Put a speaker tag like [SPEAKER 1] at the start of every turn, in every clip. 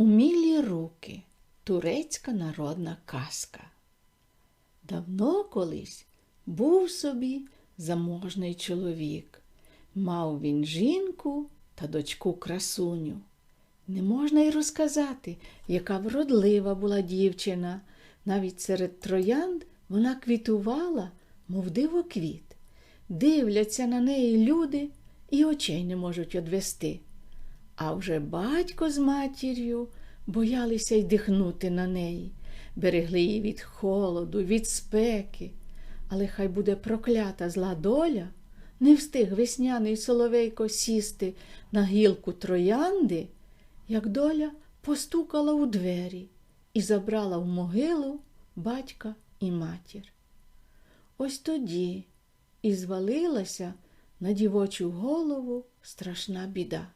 [SPEAKER 1] Умілі руки турецька народна казка. Давно колись був собі заможний чоловік. Мав він жінку та дочку красуню. Не можна й розказати, яка вродлива була дівчина. Навіть серед троянд вона квітувала, мов дивоквіт. Дивляться на неї люди і очей не можуть одвести. А вже батько з матір'ю боялися й дихнути на неї, берегли її від холоду, від спеки. Але хай буде проклята зла доля, не встиг весняний соловейко сісти на гілку троянди, як доля постукала у двері і забрала в могилу батька і матір. Ось тоді і звалилася на дівочу голову страшна біда.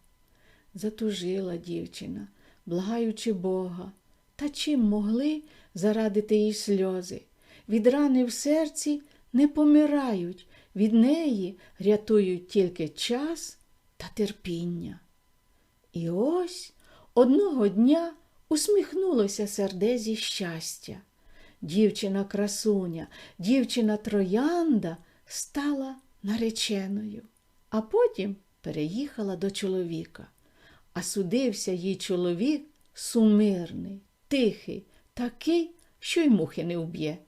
[SPEAKER 1] Затужила дівчина, благаючи Бога, та чим могли зарадити їй сльози. Від рани в серці не помирають, від неї рятують тільки час та терпіння. І ось одного дня усміхнулося сердезі щастя. Дівчина красуня, дівчина троянда стала нареченою, а потім переїхала до чоловіка. А судився їй чоловік сумирний, тихий, такий, що й мухи не вб'є.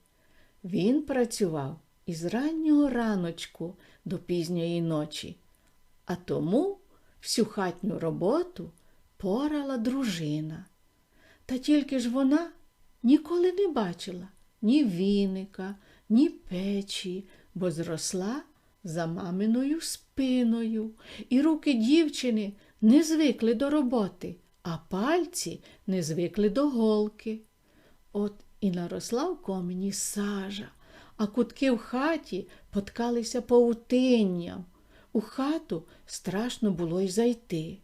[SPEAKER 1] Він працював із раннього раночку до пізньої ночі, а тому всю хатню роботу порала дружина. Та тільки ж вона ніколи не бачила ні віника, ні печі, бо зросла за маминою спиною, і руки дівчини не звикли до роботи, а пальці не звикли до голки. От і наросла в комені сажа, а кутки в хаті поткалися паутинням. У хату страшно було й зайти.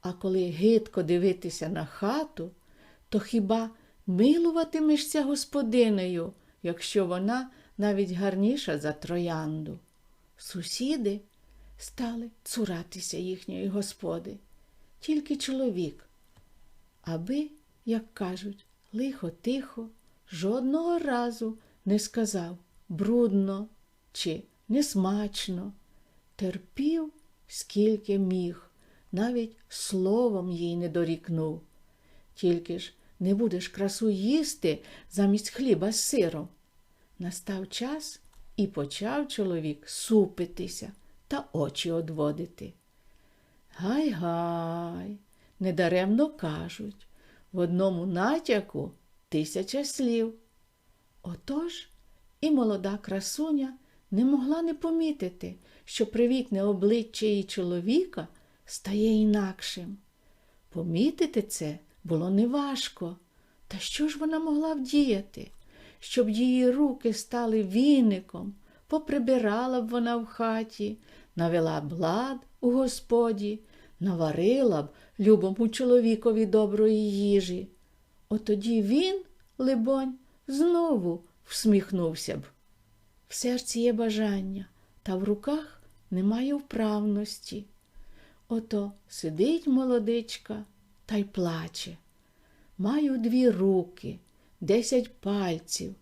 [SPEAKER 1] А коли гидко дивитися на хату, то хіба милуватимешся господинею, якщо вона навіть гарніша за троянду? Сусіди стали цуратися їхньої господи, тільки чоловік, аби, як кажуть, лихо тихо, жодного разу не сказав брудно чи несмачно, терпів, скільки міг, навіть словом їй не дорікнув. Тільки ж не будеш красу їсти замість хліба з сиром. Настав час і почав чоловік супитися та очі одводити. Гай-гай, недаремно кажуть, в одному натяку тисяча слів. Отож і молода красуня не могла не помітити, що привітне обличчя її чоловіка стає інакшим. Помітити це було неважко. Та що ж вона могла вдіяти, щоб її руки стали віником, поприбирала б вона в хаті, навела б лад у господі, наварила б любому чоловікові доброї їжі. Отоді він, либонь, знову всміхнувся б. В серці є бажання, та в руках немає вправності. Ото сидить молодичка та й плаче. Маю дві руки, десять пальців,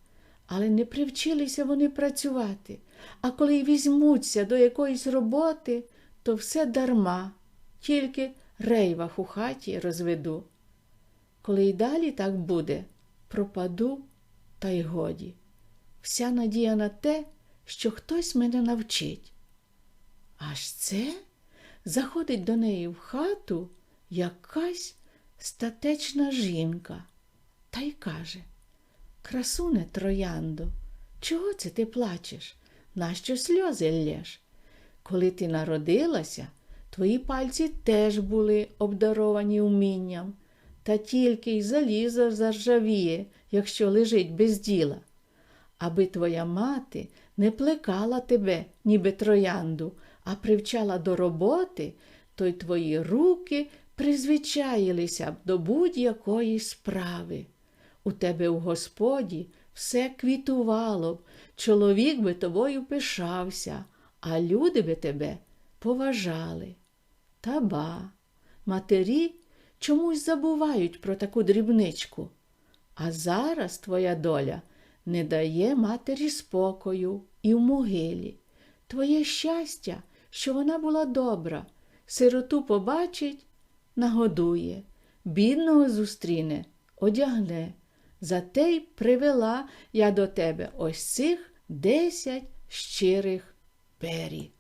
[SPEAKER 1] але не привчилися вони працювати. А коли й візьмуться до якоїсь роботи, то все дарма, тільки рейвах у хаті розведу. Коли й далі так буде, пропаду, та й годі. Вся надія на те, що хтось мене навчить. Аж це заходить до неї в хату якась статечна жінка та й каже Красуне трояндо, чого це ти плачеш? Нащо сльози лєш? Коли ти народилася, твої пальці теж були обдаровані умінням, та тільки й залізо заржавіє, якщо лежить без діла. Аби твоя мати не плекала тебе, ніби троянду, а привчала до роботи, то й твої руки призвичаїлися б до будь-якої справи. У тебе в господі все квітувало б, чоловік би тобою пишався, а люди би тебе поважали. Та ба, матері чомусь забувають про таку дрібничку. А зараз твоя доля не дає матері спокою і в могилі. Твоє щастя, що вона була добра, сироту побачить, нагодує, бідного зустріне, одягне. Зате й привела я до тебе ось цих десять щирих пері.